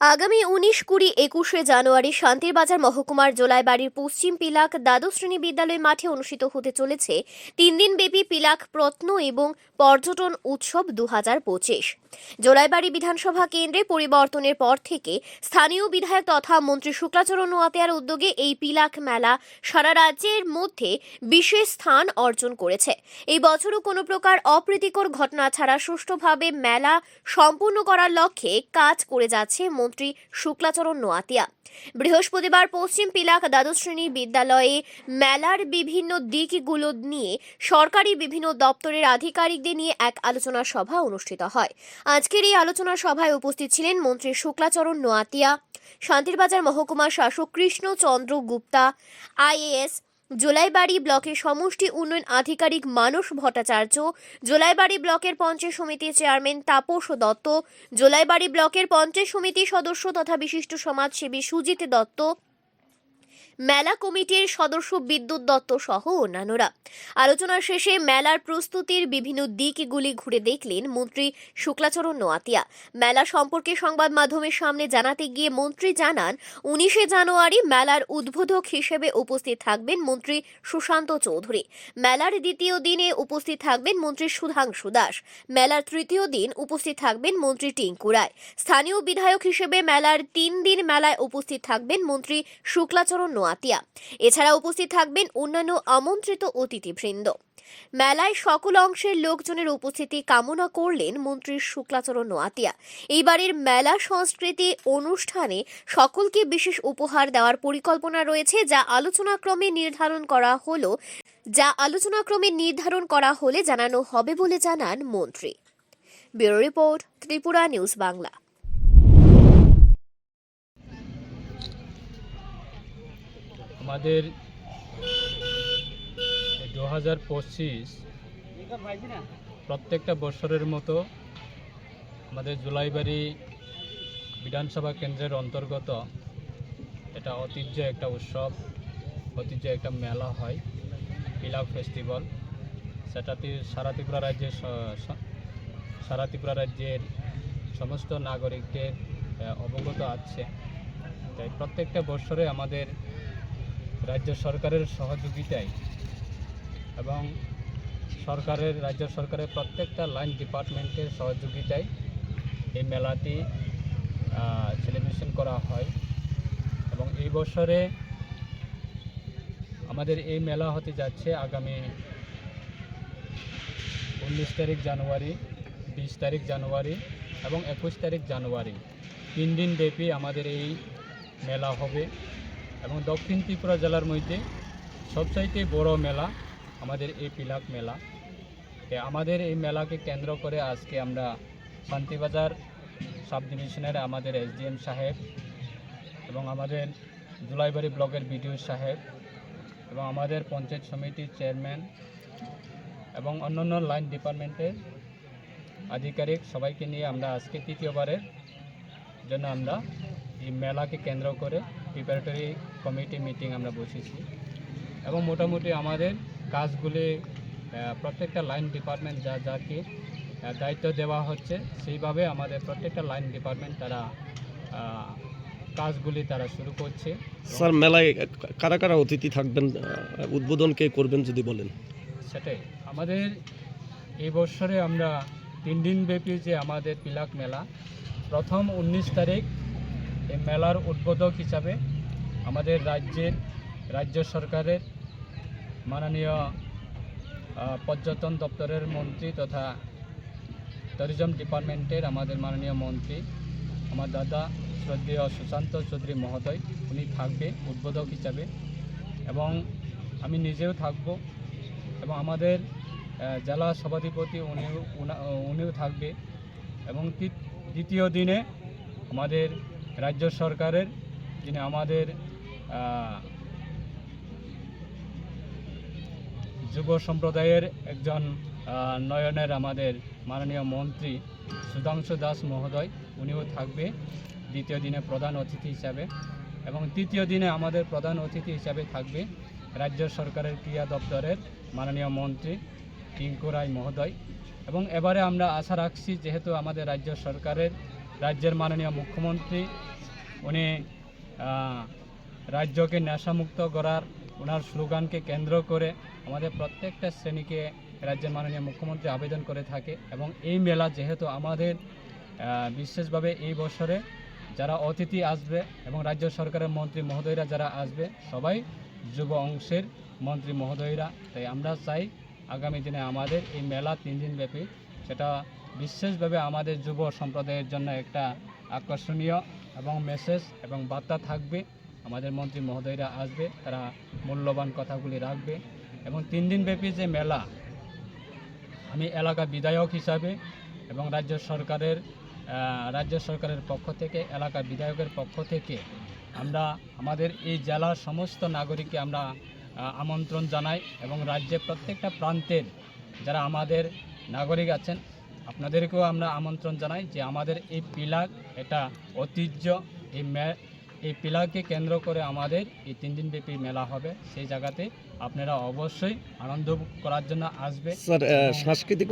আগামী উনিশ কুড়ি একুশে জানুয়ারি শান্তিরবাজার মহকুমার জোলাইবাড়ির পশ্চিম পিলাক দ্বাদশ শ্রেণি বিদ্যালয় মাঠে অনুষ্ঠিত হতে চলেছে তিন দিনব্যাপী পিলাক প্রত্ন এবং পর্যটন উৎসব দু হাজার পঁচিশ। জোলাইবাড়ি বিধানসভা কেন্দ্রে পরিবর্তনের পর থেকে স্থানীয় বিধায়ক তথা মন্ত্রী শুক্লাচরণ নোয়াতিয়ার উদ্যোগে এই পিলাক মেলা সারা রাজ্যের মধ্যে বিশেষ স্থান অর্জন করেছে। এই বছরও কোনো প্রকার অপ্রীতিকর ঘটনা ছাড়া সুষ্ঠুভাবে মেলা সম্পূর্ণ করার লক্ষ্যে কাজ করে যাচ্ছে মন্ত্রী শুক্লাচরণ নোয়াতিয়া। বৃহস্পতিবার পশ্চিম পিলাক দ্বাদশ শ্রেণি বিদ্যালয়ে মেলার বিভিন্ন দিকগুলো নিয়ে সরকারি বিভিন্ন দপ্তরের আধিকারিকদের নিয়ে এক আলোচনা সভা অনুষ্ঠিত হয়। আজকের এই আলোচনা সভায় উপস্থিত ছিলেন মন্ত্রী শুক্লাচরণ নোয়াতিয়া, শান্তিরবাজার মহকুমা শাসক কৃষ্ণচন্দ্র গুপ্তা, আইএএস জোলাইবাড়ি ব্লকের সমষ্টি উন্নয়ন আধিকারিক মানস ভট্টাচার্য, জোলাইবাড়ি ব্লকের পঞ্চায়েত সমিতির চেয়ারম্যান তাপস দত্ত, জোলাইবাড়ি ব্লকের পঞ্চায়েত সমিতির সদস্য তথা বিশিষ্ট সমাজসেবী সুজিত দত্ত মেলা কমিটির সদস্য বিদ্যুৎ দত্ত সহ অন্যান্যরা। আলোচনা শেষে মেলার প্রস্তুতির বিভিন্ন দিকগুলি ঘুরে দেখলেন মন্ত্রী শুক্লাচরণ নোয়াতিয়া মেলা সম্পর্কে সংবাদ মাধ্যমের সামনে জানাতে গিয়ে মন্ত্রী জানান, উনিশে জানুয়ারি মেলার উদ্বোধক হিসেবে উপস্থিত থাকবেন মন্ত্রী সুশান্ত চৌধুরী। মেলার দ্বিতীয় দিনে উপস্থিত থাকবেন মন্ত্রী সুধাংশু দাস। মেলার তৃতীয় দিন উপস্থিত থাকবেন মন্ত্রী টিঙ্কু রায়। স্থানীয় বিধায়ক হিসেবে মেলার তিন দিন মেলায় উপস্থিত থাকবেন মন্ত্রী শুক্লাচরণ নোয়াতিয়া এছাড়া উপস্থিত থাকবেন অন্যান্য আমন্ত্রিত অতিথিবৃন্দ। মেলায় সকল অংশের লোকজনের উপস্থিতি কামনা করলেন মন্ত্রী শুক্লাচরণ নোয়াতিয়া এইবারের মেলা সংস্কৃতি অনুষ্ঠানে সকলকে বিশেষ উপহার দেওয়ার পরিকল্পনা রয়েছে, যা আলোচনাক্রমে নির্ধারণ করা হলো, যা আলোচনাক্রমে নির্ধারণ করা হলে জানানো হবে বলে জানান মন্ত্রী। Bureau report, Tripura news Bangla. আমাদের দু হাজার পঁচিশ প্রত্যেকটা বছরের মতো আমাদের জুলাইবাড়ি বিধানসভা কেন্দ্রের অন্তর্গত এটা ঐতিহ্য একটা উৎসব, ঐতিহ্য একটা মেলা হয় পিলাক ফেস্টিভ্যাল। সেটাতে সারা ত্রিপুরা রাজ্যের সারা ত্রিপুরা রাজ্যের সমস্ত নাগরিকদের অবগত আছে। তাই প্রত্যেকটা বছরে আমাদের রাজ্য সরকারের সহযোগিতায় এবং সরকারের, রাজ্য সরকারের প্রত্যেকটা লাইন ডিপার্টমেন্টের সহযোগিতায় এই মেলাটি সেলিব্রেশন করা হয়। এবং এই বছরে আমাদের এই মেলা হতে যাচ্ছে আগামী উনিশ তারিখ জানুয়ারি, বিশ তারিখ জানুয়ারি এবং একুশ তারিখ জানুয়ারি। তিন দিন ব্যাপী আমাদের এই মেলা হবে। এবং দক্ষিণ ত্রিপুরা জেলার মধ্যে সবচাইতে বড় মেলা আমাদের এই পিলাক মেলা। আমাদের এই মেলাকে কেন্দ্র করে আজকে আমরা শান্তিবাজার সাব ডিভিশনের আমাদের এসডিএম সাহেব এবং আমাদের জুলাইবাড়ি ব্লকের বিডিও সাহেব এবং আমাদের পঞ্চায়েত সমিতির চেয়ারম্যান এবং অন্যান্য লাইন ডিপার্টমেন্টের আধিকারিক সবাইকে নিয়ে আমরা আজকে তৃতীয়বারের জন্য আমরা এই মেলাকে কেন্দ্র করে প্রিপারেটরি কমিটি মিটিং আমরা বসেছি। এবং মোটামুটি আমাদের কাজগুলি প্রত্যেকটা লাইন ডিপার্টমেন্ট যা যাকে দায়িত্ব দেওয়া হচ্ছে সেইভাবে আমাদের প্রত্যেকটা লাইন ডিপার্টমেন্ট তারা কাজগুলি তারা শুরু করছে। স্যার মেলায় কারা কারা অতিথি থাকবেন উদ্বোধন কে করবেন যদি বলেন? সেটাই। আমাদের এই বছরে আমরা তিন দিন ব্যাপী যে আমাদের পিলাক মেলা প্রথম উনিশ তারিখ এই মেলার উদ্বোধক হিসাবে আমাদের রাজ্যের, রাজ্য সরকারের মাননীয় পর্যটন দপ্তরের মন্ত্রী তথা ট্যুরিজম ডিপার্টমেন্টের আমাদের মাননীয় মন্ত্রী, আমার দাদা শ্রদ্ধেয় সুশান্ত চৌধুরী মহোদয়, উনি থাকবে উদ্বোধক হিসাবে এবং আমি নিজেও থাকব এবং আমাদের জেলা সভাধিপতি উনিও, উনা- উনিও থাকবে এবং দ্বিতীয় দিনে আমাদের রাজ্য সরকারের, যিনি আমাদের যুব সম্প্রদায়ের একজন নয়নের আমাদের মাননীয় মন্ত্রী সুধাংশু দাস মহোদয়, উনিও থাকবে দ্বিতীয় দিনে প্রধান অতিথি হিসাবে এবং তৃতীয় দিনে আমাদের প্রধান অতিথি হিসাবে থাকবে রাজ্য সরকারের ক্রিয়া দপ্তরের মাননীয় মন্ত্রী টিঙ্কু রায় মহোদয়। এবং এবারে আমরা আশা রাখছি, যেহেতু আমাদের রাজ্য সরকারের, রাজ্যের মাননীয় মুখ্যমন্ত্রী উনি রাজ্যকে নেশামুক্ত করার ওনার স্লোগানকে কেন্দ্র করে আমাদের প্রত্যেকটা শ্রেণীকে রাজ্যের মাননীয় মুখ্যমন্ত্রী আবেদন করে থাকে এবং এই মেলা যেহেতু আমাদের বিশেষভাবে এই বছরে যারা অতিথি আসবে এবং রাজ্য সরকারের মন্ত্রী মহোদয়রা যারা আসবে, সবাই যুব অংশের মন্ত্রী মহোদয়রা। তাই আমরা চাই আগামী দিনে আমাদের এই মেলা তিন দিন ব্যাপী সেটা বিশেষভাবে আমাদের যুব সম্প্রদায়ের জন্য একটা আকর্ষণীয় এবং মেসেজ এবং বার্তা থাকবে। আমাদের মন্ত্রী মহোদয়রা আসবে, তারা মূল্যবান কথাগুলি রাখবে। এবং তিন দিন ব্যাপী যে মেলা, আমি এলাকা বিধায়ক হিসাবে এবং রাজ্য সরকারের রাজ্য সরকারের পক্ষ থেকে, এলাকা বিধায়কের পক্ষ থেকে আমরা আমাদের এই জেলার সমস্ত নাগরিককে আমরা আমন্ত্রণ জানাই এবং রাজ্যের প্রত্যেকটা প্রান্তের যারা আমাদের নাগরিক আছেন আপনাদেরকেও আমরা আমন্ত্রণ জানাই যে আমাদের এই পিলাক এটা ঐতিহ্য। এই এই পিলাকে কেন্দ্র করে আমাদের এই তিন দিনব্যাপী মেলা হবে। সেই জায়গাতে আপনারা অবশ্যই আনন্দ করার জন্য আসবে। স্যার সাংস্কৃতিক